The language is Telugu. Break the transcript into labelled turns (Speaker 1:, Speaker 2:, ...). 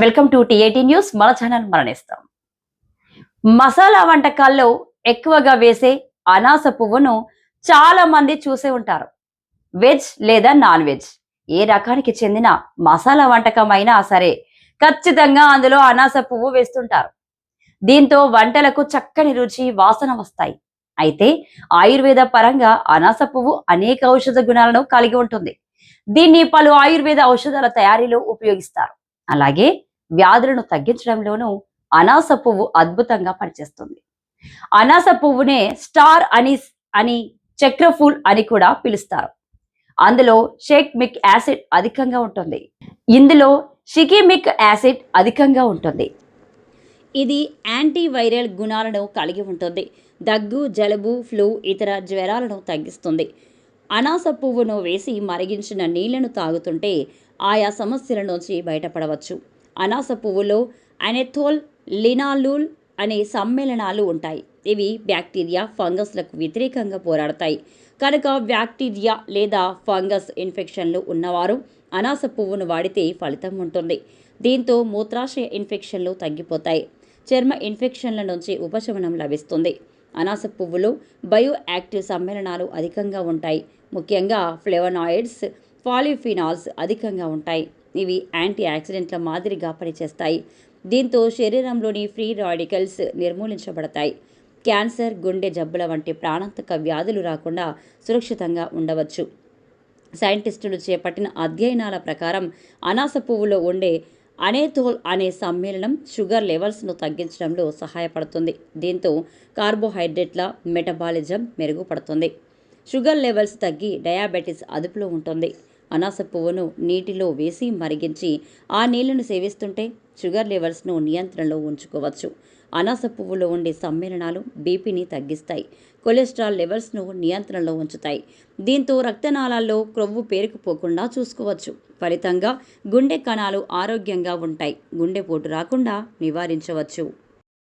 Speaker 1: Welcome to TAT news. మన ఛానల్ మరణిస్తాం. మసాలా వంటకాల్లో ఎక్కువగా వేసే అనాస పువ్వును చాలా మంది చూసే ఉంటారు. వెజ్ లేదా నాన్ వెజ్. ఏ రకానికి చెందిన మసాలా వంటకం అయినా సరే ఖచ్చితంగా అందులో అనాస పువ్వు వేస్తుంటారు. దీంతో వంటలకు చక్కని రుచి వాసన వస్తాయి. అయితే ఆయుర్వేద పరంగా అనాస పువ్వు అనేక ఔషధ గుణాలను కలిగి ఉంటుంది. దీన్ని పలు ఆయుర్వేద ఔషధాల తయారీలో ఉపయోగిస్తారు. అలాగే వ్యాధులను తగ్గించడంలోనూ అనాస పువ్వు అద్భుతంగా పనిచేస్తుంది. అనాస పువ్వునే స్టార్ అనీస్ అని చక్రఫూల్ అని కూడా పిలుస్తారు. అందులో షేక్మిక్ యాసిడ్ అధికంగా ఉంటుంది. ఇందులో షికిమిక్ యాసిడ్ అధికంగా ఉంటుంది. ఇది యాంటీవైరల్ గుణాలను కలిగి ఉంటుంది. దగ్గు జలుబు ఫ్లూ ఇతర జ్వరాలను తగ్గిస్తుంది. అనాస పువ్వును వేసి మరిగించిన నీళ్ళను తాగుతుంటే ఆయా సమస్యల నుంచి బయటపడవచ్చు. అనాస పువ్వులో అనెథోల్ లినాలూల్ అనే సమ్మేళనాలు ఉంటాయి. ఇవి బ్యాక్టీరియా ఫంగస్లకు వ్యతిరేకంగా పోరాడతాయి. కనుక బ్యాక్టీరియా లేదా ఫంగస్ ఇన్ఫెక్షన్లు ఉన్నవారు అనాస పువ్వును వాడితే ఫలితం ఉంటుంది. దీంతో మూత్రాశయ ఇన్ఫెక్షన్లు తగ్గిపోతాయి. చర్మ ఇన్ఫెక్షన్ల నుంచి ఉపశమనం లభిస్తుంది. అనాస పువ్వులో బయో యాక్టివ్ సమ్మేళనాలు అధికంగా ఉంటాయి. ముఖ్యంగా ఫ్లెవనాయిడ్స్ పాలిఫినాల్స్ అధికంగా ఉంటాయి. ఇవి యాంటీ ఆక్సిడెంట్ల మాదిరిగా పనిచేస్తాయి. దీంతో శరీరంలోని ఫ్రీ రాడికల్స్ నిర్మూలించబడతాయి. క్యాన్సర్ గుండె జబ్బుల వంటి ప్రాణాంతక వ్యాధులు రాకుండా సురక్షితంగా ఉండవచ్చు. సైంటిస్టులు చేపట్టిన అధ్యయనాల ప్రకారం అనాస పువ్వులో ఉండే అనేథోల్ అనే సమ్మేళనం షుగర్ లెవెల్స్ను తగ్గించడంలో సహాయపడుతుంది. దీంతో కార్బోహైడ్రేట్ల మెటబాలిజం మెరుగుపడుతుంది. షుగర్ లెవెల్స్ తగ్గి డయాబెటీస్ అదుపులో ఉంటుంది. అనాస పువ్వును నీటిలో వేసి మరిగించి ఆ నీళ్ళను సేవిస్తుంటే షుగర్ లెవెల్స్ను నియంత్రణలో ఉంచుకోవచ్చు. అనాస పువ్వులో ఉండే సమ్మేళనాలు బీపీని తగ్గిస్తాయి. కొలెస్ట్రాల్ లెవెల్స్ను నియంత్రణలో ఉంచుతాయి. దీంతో రక్తనాళాల్లో క్రొవ్వు పేరుకుపోకుండా చూసుకోవచ్చు. ఫలితంగా గుండె కణాలు ఆరోగ్యంగా ఉంటాయి. గుండెపోటు రాకుండా నివారించవచ్చు.